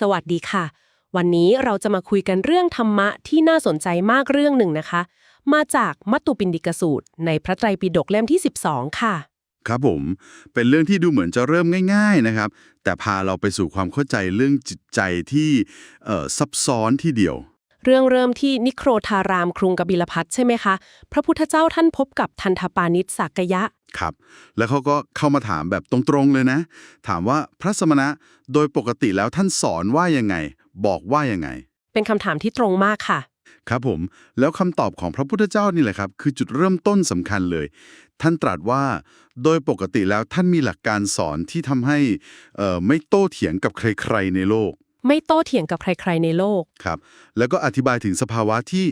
สวัสดีค่ะ วันนี้เราจะมาคุยกันเรื่องธรรมะที่น่าสนใจมากเรื่องหนึ่งนะคะ มาจากมัตตุปินดิกสูตร ในพระไตรปิฎกเล่มที่ 12 ค่ะ ครับผม เป็นเรื่องที่ดูเหมือนจะเริ่มง่าย ๆนะครับ แต่พาเราไปสู่ความเข้าใจเรื่องจิตใจที่ซับซ้อนที่เดียว เรื่องเริ่มที่นิโครธารามกรุงกบิลพัทใช่ไหมคะ พระพุทธเจ้าท่านพบกับทันทปานิชสากยะ ครับ แล้วเขาก็เข้ามาถามแบบตรงๆเลยนะ ถามว่าพระสมณะโดยปกติแล้วท่านสอนว่ายังไง บอกว่ายังไง เป็นคำถามที่ตรงมากค่ะ ครับผม แล้วคำตอบของพระพุทธเจ้านี่แหละครับ คือจุดเริ่มต้นสำคัญเลย ท่านตรัสว่า โดยปกติแล้วท่านมีหลักการสอนที่ทำให้เอ่อไม่โต้เถียงกับใคร ๆ ในโลก ไม่โต้เถียงกับใครๆในโลก ครับ แล้วก็อธิบายถึงสภาวะที่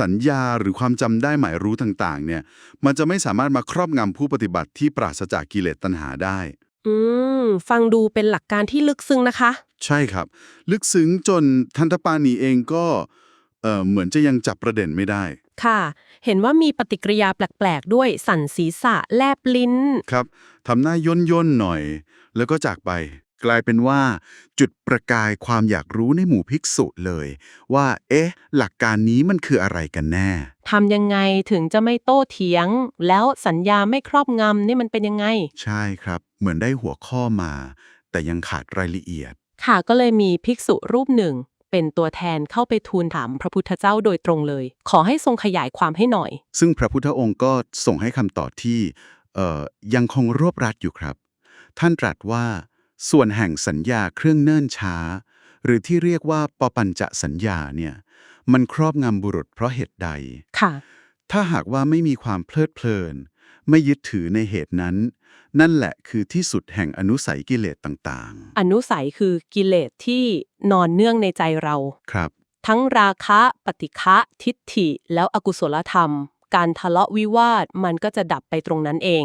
สัญญาหรือความจำได้หมายรู้ต่างๆ เนี่ย มันจะไม่สามารถมาครอบงำผู้ปฏิบัติที่ปราศจากกิเลสตัณหาได้ อืม ฟังดูเป็นหลักการที่ลึกซึ้งนะคะ ใช่ครับ ลึกซึ้งจนทันตปานีเองก็เอ่อเหมือนจะยังจับประเด็นไม่ได้ ค่ะ เห็นว่ามีปฏิกิริยาแปลกๆ ด้วยสั่นศีรษะแลบลิ้น ครับทำหน้าย่นย่นๆหน่อย แล้วก็จากไป กลายเป็นว่า จุดประกายความอยากรู้ในหมู่ภิกษุเลย ว่า เอ๊ะ หลักการนี้มันคืออะไรกันแน่ทำยังไงถึงจะไม่โต้เถียง แล้วสัญญาไม่ครอบงำนี่มันเป็นยังไง ใช่ครับ เหมือนได้หัวข้อมา แต่ยังขาดรายละเอียด ค่ะก็เลยมีภิกษุรูปหนึ่ง เป็นตัวแทนเข้าไปทูลถามพระพุทธเจ้าโดยตรงเลย ขอให้ทรงขยายความให้หน่อย ซึ่งพระพุทธองค์ก็ส่งให้คำตอบที่เอ่อยังคงรวบรัดอยู่ครับ ท่านตรัสว่า ส่วนแห่งสัญญาเครื่องเนิ่นช้า หรือที่เรียกว่าปปัญจะสัญญาเนี่ยมันครอบงำบุรุษเพราะเหตุใด ค่ะ ถ้าหากว่าไม่มีความเพลิดเพลิน ไม่ยึดถือในเหตุนั้น นั่นแหละคือที่สุดแห่งอนุสัยกิเลสต่างอนุสัยคือกิเลสที่นอนเนื่องในใจเรา ๆ ครับ ทั้งราคะ ปฏิฆะทิฏฐิ แล้วอกุศลธรรม การทะเลาะวิวาทมันก็จะดับไปตรงนั้นเอง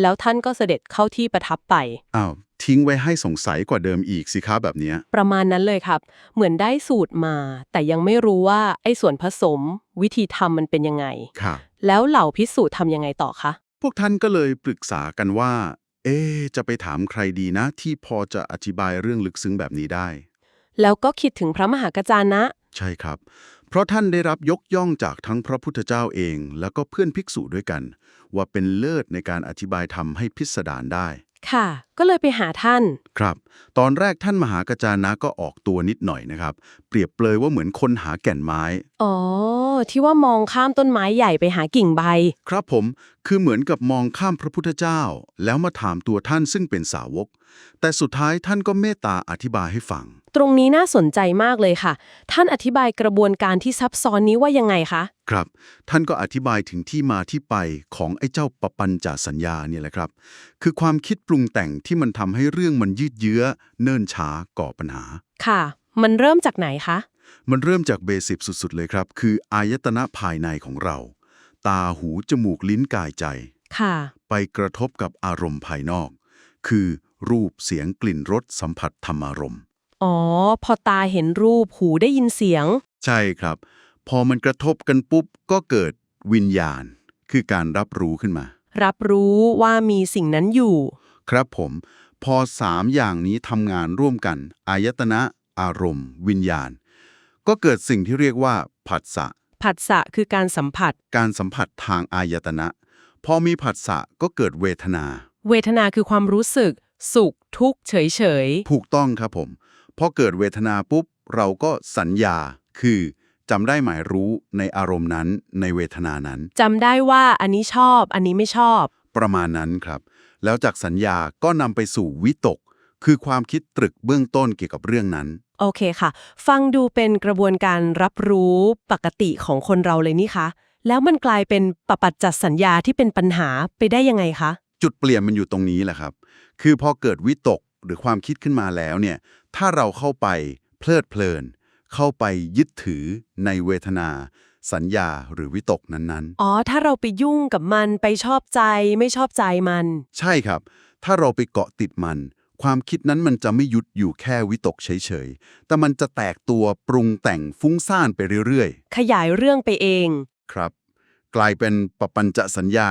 แล้วท่านก็เสด็จเข้าที่ประทับไป อ้าว ทิ้งไว้ให้สงสัยกว่าเดิมอีกสิคะแบบเนี้ยประมาณนั้นเลยครับ เหมือนได้สูตรมา แต่ยังไม่รู้ว่าไอ้ส่วนผสม วิธีทำมันเป็นยังไงครับแล้วเหล่าพิสูจน์ทำยังไงต่อคะ พวกท่านก็เลยปรึกษากันว่า เอ๊ะจะไปถามใครดีนะ ที่พอจะอธิบายเรื่องลึกซึ้งแบบนี้ได้ แล้วก็คิดถึงพระมหากจานะ ใช่ครับ เพราะท่านได้รับยกย่องจากทั้งพระพุทธเจ้าเอง แล้วก็เพื่อนภิกษุด้วยกัน ว่าเป็นเลิศในการอธิบายธรรมให้พิสดารได้ ค่ะ ก็เลยไปหาท่าน ครับ ตอนแรกท่านมหากจานะก็ออกตัวนิดหน่อยนะครับ เปรียบเปรยว่าเหมือนคนหาแก่นไม้ อ๋อ ที่ว่ามองข้ามต้นไม้ใหญ่ไปหากิ่งใบ ครับผม คือเหมือนกับมองข้ามพระพุทธเจ้า แล้วมาถามตัวท่านซึ่งเป็นสาวก แต่สุดท้ายท่านก็เมตตาอธิบายให้ฟัง ตรงนี้น่าสนใจมากเลยค่ะ ท่านอธิบายกระบวนการที่ซับซ้อนนี้ว่ายังไงคะ ครับ ท่านก็อธิบายถึงที่มาที่ไปของไอ้เจ้าปปัญจสัญญาเนี่ยแหละครับ คือความคิดปรุงแต่งที่มันทำให้เรื่องมันยืดเยื้อ เนิ่นช้าก่อปัญหา ค่ะ มันเริ่มจากไหนคะ มันเริ่มจากเบสิกสุด ๆ เลยครับ คืออายตนะภายในของเรา ตาหูจมูกลิ้นกายใจ ค่ะ ไปกระทบกับอารมณ์ภายนอก คือ รูปเสียงกลิ่นรสสัมผัสธรรมารมณ์อ๋อ พอตาเห็นรูปหูได้ยินเสียง ใช่ครับ พอมันกระทบกันปุ๊บก็เกิดวิญญาณ คือการรับรู้ขึ้นมา รับรู้ว่ามีสิ่งนั้นอยู่ ครับผม พอสามอย่างนี้ทำงานร่วมกันอายตนะอารมณ์ วิญญาณ ก็เกิดสิ่งที่เรียกว่าผัสสะผัสสะคือการสัมผัส การสัมผัสทางอายตนะ พอมีผัสสะก็เกิดเวทนา เวทนาคือความรู้สึก สุขทุกข์เฉยเฉยถูกต้องครับผม พอเกิดเวทนาปุ๊บ เราก็สัญญา คือจำได้หมายรู้ในอารมณ์นั้นในเวทนานั้น จำได้ว่าอันนี้ชอบ อันนี้ไม่ชอบ ประมาณนั้นครับ แล้วจากสัญญาก็นำไปสู่วิตก คือความคิดตรึกเบื้องต้นเกี่ยวกับเรื่องนั้น โอเคค่ะ ฟังดูเป็นกระบวนการรับรู้ปกติของคนเราเลยนี่คะ แล้วมันกลายเป็นปปัจจัดสัญญาที่เป็นปัญหาไปได้ยังไงคะ จุดเปลี่ยนมันอยู่ตรงนี้แหละครับ คือพอเกิดวิตกหรือความคิดขึ้นมาแล้วเนี่ย ถ้าเราเข้าไปเพลิดเพลิน เข้าไปยึดถือในเวทนา สัญญาหรือวิตกนั้นอ๋อ ถ้าเราไปยุ่งกับมันไปชอบใจไม่ชอบใจมันๆใช่ครับ ถ้าเราไปเกาะติดมัน ความคิดนั้นมันจะไม่หยุดอยู่แค่วิตกเฉยๆ แต่มันจะแตกตัวปรุงแต่งฟุ้งซ่านไปเรื่อยๆขยายเรื่องไปเองครับ กลายเป็นปปัญจะสัญญา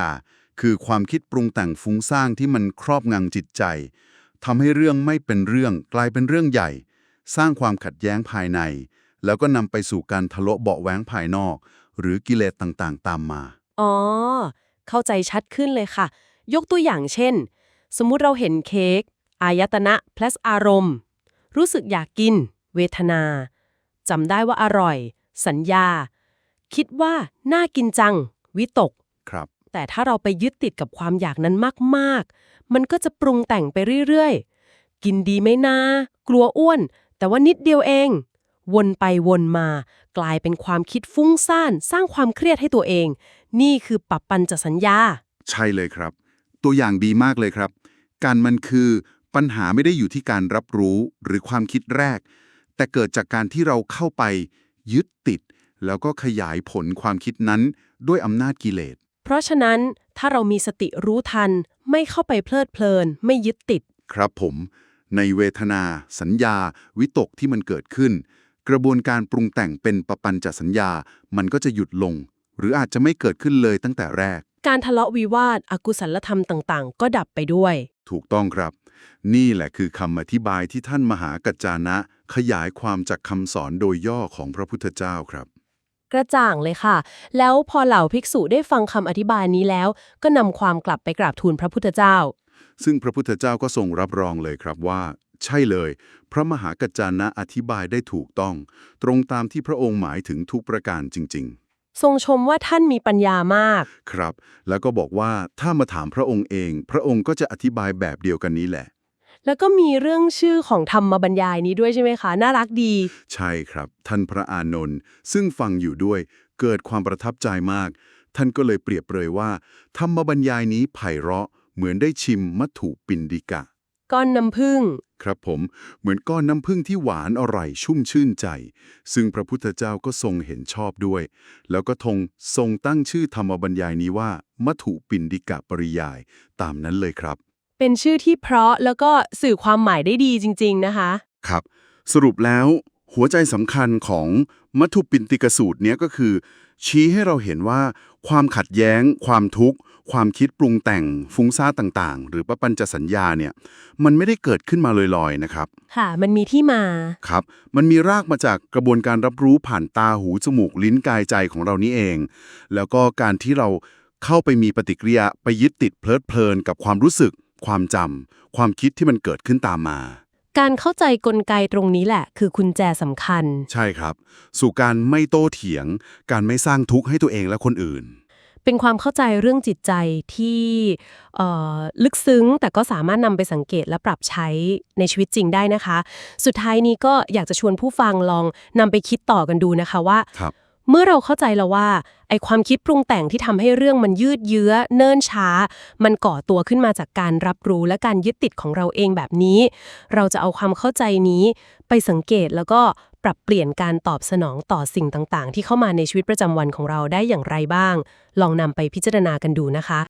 คือความคิดปรุงแต่งฟุ้งซ่านที่มันครอบงำจิตใจทำให้เรื่องไม่เป็นเรื่องกลายเป็นเรื่องใหญ่ สร้างความขัดแย้งภายใน แล้วก็นำไปสู่การทะเลาะเบาะแว้งภายนอก หรือกิเลสต่างๆ ตามมา อ๋อ เข้าใจชัดขึ้นเลยค่ะ ยกตัวอย่างเช่น สมมุติเราเห็นเค้กอายตนะ plus อารมณ์ รู้สึกอยากกิน เวทนาจำได้ว่าอร่อย สัญญา คิดว่าน่ากินจัง วิตกครับ แต่ถ้าเราไปยึดติดกับความอยากนั้นมากๆ มันก็จะปรุงแต่งไปเรื่อยๆ กินดีไหมนากลัวอ้วน แต่ว่านิดเดียวเอง วนไปวนมา กลายเป็นความคิดฟุ้งซ่าน สร้างความเครียดให้ตัวเอง นี่คือปรับปัญจสัญญา ใช่เลยครับ ตัวอย่างดีมากเลยครับ การมันคือปัญหาไม่ได้อยู่ที่การรับรู้หรือความคิดแรก แต่เกิดจากการที่เราเข้าไปยึดติด แล้วก็ขยายผลความคิดนั้นด้วยอำนาจกิเลส เพราะฉะนั้นถ้าเรามีสติรู้ทัน ไม่เข้าไปเพลิดเพลิน ไม่ยึดติด ครับผม ในเวทนา สัญญา วิตกที่มันเกิดขึ้น กระบวนการปรุงแต่งเป็นปปัญจสัญญา มันก็จะหยุดลง หรืออาจจะไม่เกิดขึ้นเลยตั้งแต่แรก การทะเลาะวิวาทอกุศลธรรมต่างๆ ก็ดับไปด้วย ถูกต้องครับ นี่แหละคือคำอธิบายที่ท่านมหากัจจานะ ขยายความจากคำสอนโดยย่อของพระพุทธเจ้าครับ กระจ่างเลยค่ะ แล้วพอเหล่าภิกษุได้ฟังคำอธิบายนี้แล้ว ก็นำความกลับไปกราบทูลพระพุทธเจ้า ซึ่งพระพุทธเจ้าก็ทรงรับรองเลยครับว่า ใช่เลย พระมหากัจจานะอธิบายได้ถูกต้อง ตรงตามที่พระองค์หมายถึงทุกประการจริงทรงชมว่าท่านมีปัญญามากๆครับ แล้วก็บอกว่าถ้ามาถามพระองค์เอง พระองค์ก็จะอธิบายแบบเดียวกันนี้แหละ แล้วก็มีเรื่องชื่อของธรรมบรรยายนี้ด้วยใช่ไหมคะ น่ารักดี ใช่ครับ ท่านพระอานนท์ซึ่งฟังอยู่ด้วยเกิดความประทับใจมาก ท่านก็เลยเปรียบเปรยว่า ธรรมบรรยายนี้ไพเราะเหมือนได้ชิมมัทถุปินดิกะ ก้อนน้ำผึ้งครับผม เหมือนก้อนน้ำผึ้งที่หวานอร่อยชุ่มชื่นใจ ซึ่งพระพุทธเจ้าก็ทรงเห็นชอบด้วย แล้วก็ทงทรงตั้งชื่อธรรมบรรยายนี้ว่ามัทถุปินดิกะปริยาย ตามนั้นเลยครับ เป็นชื่อที่เพราะแล้วก็สื่อความหมายได้ดีจริง ๆ นะคะ ครับ สรุปแล้วหัวใจสำคัญของมัทธุปินติกสูตรเนี้ยก็คือ ชี้ให้เราเห็นว่า ความขัดแย้ง ความทุกข์ ความคิดปรุงแต่ง ฟุ้งซ่านต่างๆ หรือปปัญจสัญญาเนี่ย มันไม่ได้เกิดขึ้นมาลอยๆนะครับ ค่ะ มันมีที่มา ครับ มันมีรากมาจากกระบวนการรับรู้ผ่านตาหูจมูกลิ้นกายใจของเรานี่เอง แล้วก็การที่เราเข้าไปมีปฏิกิริยาไปยึดติดเพลิดเพลินกับความรู้สึก ความจำความคิดที่มันเกิดขึ้นตามมา การเข้าใจกลไกตรงนี้แหละ คือกุญแจสำคัญ ใช่ครับ สู่การไม่โต้เถียง การไม่สร้างทุกข์ให้ตัวเองและคนอื่น เป็นความเข้าใจเรื่องจิตใจที่เอ่อลึกซึ้งแต่ก็สามารถนำไปสังเกตและปรับใช้ในชีวิตจริงได้นะคะ สุดท้ายนี้ก็อยากจะชวนผู้ฟังลองนำไปคิดต่อกันดูนะคะว่าครับ เมื่อเราเข้าใจแล้วว่าไอความคิดปรุงแต่งที่ทำให้เรื่องมันยืดเยื้อ เนิ่นช้า มันก่อตัวขึ้นมาจากการรับรู้และการยึดติดของเราเองแบบนี้ เราจะเอาความเข้าใจนี้ ไปสังเกตแล้วก็ปรับเปลี่ยนการตอบสนองต่อสิ่งต่างๆ ที่เข้ามาในชีวิตประจำวันของเราได้อย่างไรบ้าง ลองนำไปพิจารณากันดูนะคะ